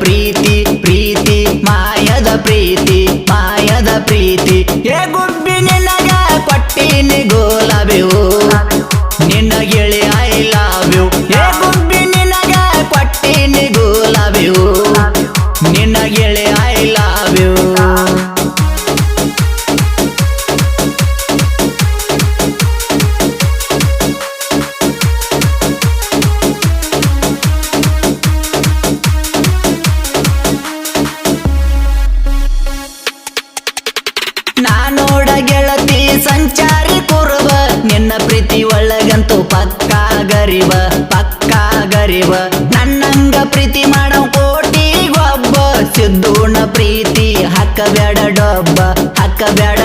ಪ್ರೀತಿ ಪ್ರೀತಿ ಮಾಯದ ಪ್ರೀತಿ ಮಾಯದ ಪ್ರೀತಿ. ಏ ಗುಬ್ಬಿ ನಿನಗ ಕೊಟ್ಟಿನಿಗೋ ಜೀವ ನನ್ನಂಗ ಪ್ರೀತಿ ಮಾಡೋ ಕೋಟಿ ಒಬ್ಬ ಸಿದ್ದೂಣ ಪ್ರೀತಿ ಹಕ್ಕ ಬ್ಯಾಡ ಡೊಬ್ಬ. ಹಕ್ಕ ಬ್ಯಾಡ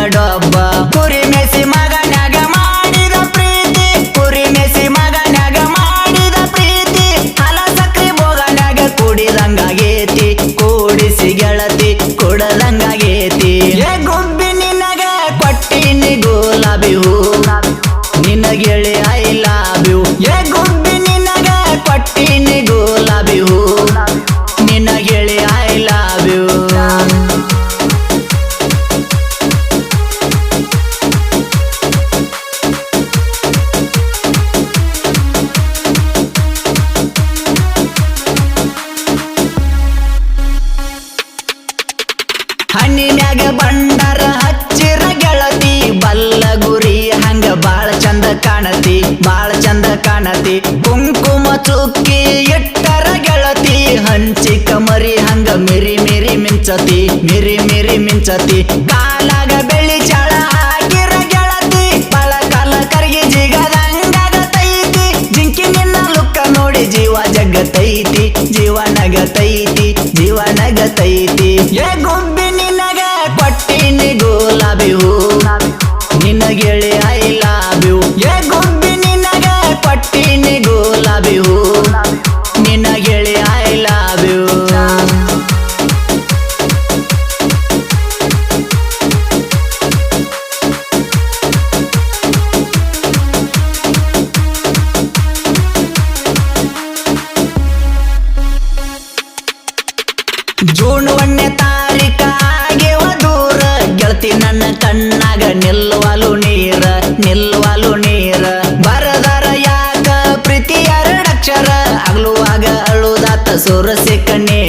ಕುಂಕುಮ ಚುಕ್ಕಿ, ಎಟ್ಟರ ಗೆಳತಿ ಹಂಚಿಕ ಮರಿ ಹಂಗ ಮಿರಿ ಮಿರಿ ಮಿಂಚತಿ, ಮಿರಿ ಮಿರಿ ಮಿಂಚತಿ. ಕಾಲಾಗ ಬೆಳಿ ಚಳ ಹಾಕಿರ ಗೆಳತಿ ಪಳ ಕಾಲ ಕರಗಿ ಜಿಗದಂಗದ ತೈತಿ ಜಿಂಕಿ ನಿನ್ನ ಲುಕ್ಕ ನೋಡಿ ಜೀವ ಜಗ್ಗತೈತಿ ಜೀವನಗ ತೈತಿ ಕಣ್ಣಾಗ ನಿಲ್ಲುವಲು ನೀರ ನಿಲ್ಲುವಲು ನೀರ. ಬರದರ ಯಾಕ ಪ್ರೀತಿಯರಡಕ್ಷರ ಅಗಲುವಾಗ ಅಳುದಾತ ಸುರ ಸಿಕ್ಕಣಿ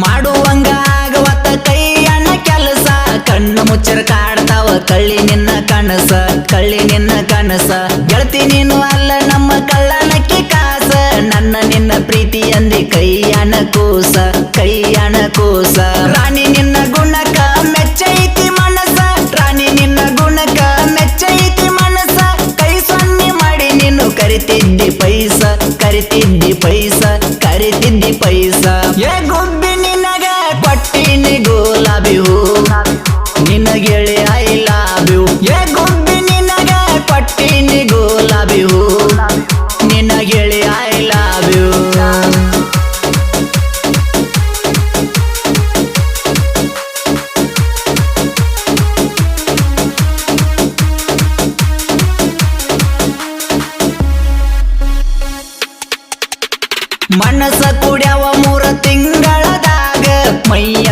ಮಾಡುವಂಗ ಆಗವತ್ತ ಕೈ ಅಣ್ಣ ಕೆಲಸ. ಕಣ್ಣು ಮುಚ್ಚರ ಕಾಡ್ತಾವ ಕಳ್ಳಿ ನಿನ್ನ ಕನಸ. ಕಳ್ಳಿ ನಿನ್ನ ಕನಸ. ಗೆಳತಿ ನೀನು ಅಲ್ಲ ನಮ್ಮ ಕಳ್ಳನಕ್ಕೆ ಕಾಸ. ನನ್ನ ನಿನ್ನ ಪ್ರೀತಿ ಅಂದಿ ಕೋಸ ಕೂಸ ಕೈಯಣ ಕೂಸ. ರಾಣಿ ನಿನ್ನ ಮನಸ ಕುಡ್ಯಾವ ಮೂರ ತಿಂಗಳದಾಗ ಮೈಯ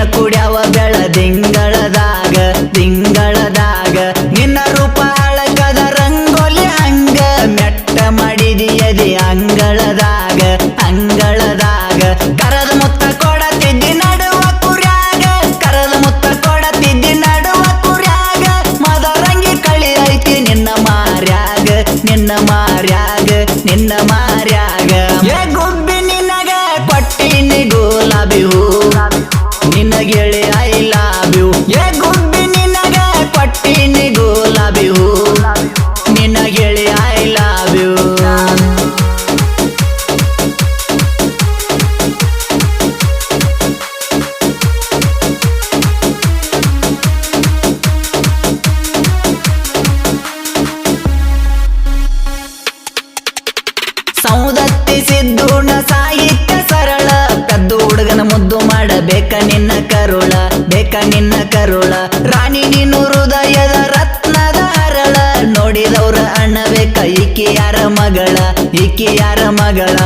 ಸಿದ್ದುಣ ಸಾಹಿತ್ಯ ಸರಳ. ಕದ್ದು ಹುಡುಗನ ಮುದ್ದು ಮಾಡ ಬೇಕ ನಿನ್ನ ಕರುಳ, ಬೇಕ ನಿನ್ನ ಕರುಳ. ರಾಣಿ ನೀನು ಹೃದಯದ ರತ್ನದ ಹರಳ. ನೋಡಿದವ್ರ ಅಣ್ಣ ಬೇಕ ಈಕಿ ಯಾರ ಮಗಳ, ಈಕಿ ಯಾರ ಮಗಳ.